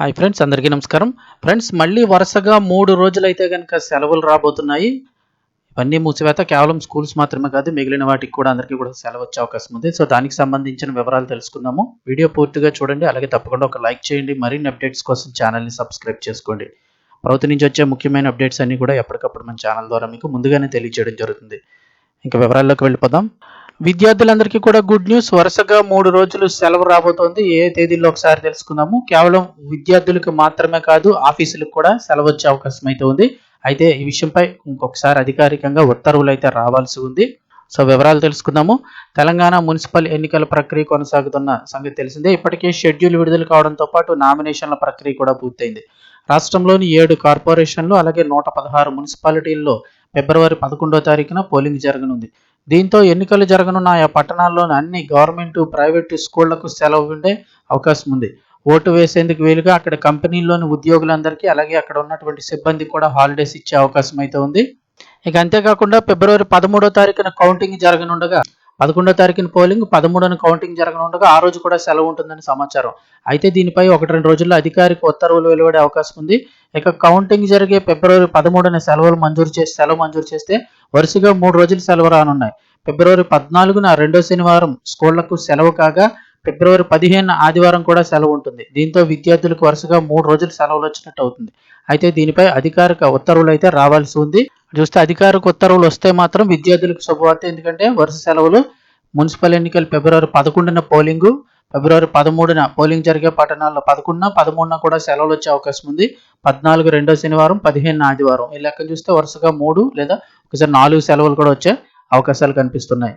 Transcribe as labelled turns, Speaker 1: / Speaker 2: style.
Speaker 1: Hi friends అందరికీ నమస్కారం. Friends మళ్ళీ వరుసగా మూడు రోజులైతే కనుక సెలవులు రాబోతున్నాయి. ఇవన్నీ మూసివేత కేవలం స్కూల్స్ మాత్రమే కాదు మిగిలిన వాటికి కూడా అందరికీ కూడా సెలవు వచ్చే అవకాశం ఉంది. సో దానికి సంబంధించిన వివరాలు తెలుసుకుందాము. వీడియో పూర్తిగా చూడండి అలాగే తప్పకుండా ఒక లైక్ చేయండి మరిన్ని అప్డేట్స్ కోసం ఛానల్ని సబ్స్క్రైబ్ చేసుకోండి. ప్రభుత్వం నుంచి వచ్చే ముఖ్యమైన అప్డేట్స్ అన్నీ కూడా ఎప్పటికప్పుడు మన ఛానల్ ద్వారా మీకు ముందుగానే తెలియజేయడం జరుగుతుంది. ఇంకా వివరాల్లోకి వెళ్ళిపోదాం. విద్యార్థులందరికీ కూడా గుడ్ న్యూస్. వరుసగా మూడు రోజులు సెలవు రాబోతోంది. ఏ తేదీల్లో ఒకసారి తెలుసుకుందాము. కేవలం విద్యార్థులకు మాత్రమే కాదు ఆఫీసులకు కూడా సెలవు వచ్చే అవకాశం అయితే ఉంది. అయితే ఈ విషయంపై ఇంకొకసారి అధికారికంగా ఉత్తర్వులు అయితే రావాల్సి ఉంది. సో వివరాలు తెలుసుకుందాము. తెలంగాణ మున్సిపల్ ఎన్నికల ప్రక్రియ కొనసాగుతున్న సంగతి తెలిసిందే. ఇప్పటికే షెడ్యూల్ విడుదల కావడంతో పాటు నామినేషన్ల ప్రక్రియ కూడా పూర్తయింది. రాష్ట్రంలోని ఏడు కార్పొరేషన్లు అలాగే నూట పదహారు మున్సిపాలిటీల్లో ఫిబ్రవరి పదకొండో తారీఖున పోలింగ్ జరగనుంది. దీంతో ఎన్నికలు జరగనున్న ఆయా పట్టణాల్లోని అన్ని గవర్నమెంట్ ప్రైవేటు స్కూళ్ళకు సెలవు ఉండే అవకాశం ఉంది. ఓటు వేసేందుకు వీలుగా అక్కడ కంపెనీల్లోని ఉద్యోగులందరికీ అలాగే అక్కడ ఉన్నటువంటి సిబ్బంది కూడా హాలిడేస్ ఇచ్చే అవకాశం అయితే ఉంది. ఇక అంతేకాకుండా ఫిబ్రవరి పదమూడో తారీఖున కౌంటింగ్ జరగనుండగా పదకొండో తారీఖున పోలింగ్ పదమూడున కౌంటింగ్ జరగనుండగా ఆ రోజు కూడా సెలవు ఉంటుందని సమాచారం. అయితే దీనిపై ఒకటి రెండు రోజుల్లో అధికారిక ఉత్తర్వులు వెలువడే అవకాశం ఉంది. ఇక కౌంటింగ్ జరిగే ఫిబ్రవరి పదమూడున సెలవులు మంజూరు చేసి సెలవు మంజూరు చేస్తే వరుసగా మూడు రోజులు సెలవు రానున్నాయి. ఫిబ్రవరి పద్నాలుగున రెండో శనివారం స్కూళ్ళకు సెలవు కాగా ఫిబ్రవరి పదిహేను ఆదివారం కూడా సెలవు ఉంటుంది. దీంతో విద్యార్థులకు వరుసగా మూడు రోజులు సెలవులు వచ్చినట్టు అవుతుంది. అయితే దీనిపై అధికారిక ఉత్తర్వులు అయితే రావాల్సి ఉంది. చూస్తే అధికారిక ఉత్తర్వులు వస్తే మాత్రం విద్యార్థులకు శుభవార్త. ఎందుకంటే వరుస సెలవులు మున్సిపల్ ఎన్నికలు ఫిబ్రవరి పదకొండున పోలింగు ఫిబ్రవరి పదమూడున పోలింగ్ జరిగే పట్టణాల్లో పదకొండున పదమూడున కూడా సెలవులు వచ్చే అవకాశం ఉంది. పద్నాలుగు రెండో శనివారం పదిహేను ఆదివారం. ఈ లెక్క చూస్తే వరుసగా మూడు లేదా ఒకసారి నాలుగు సెలవులు కూడా వచ్చే అవకాశాలు కనిపిస్తున్నాయి.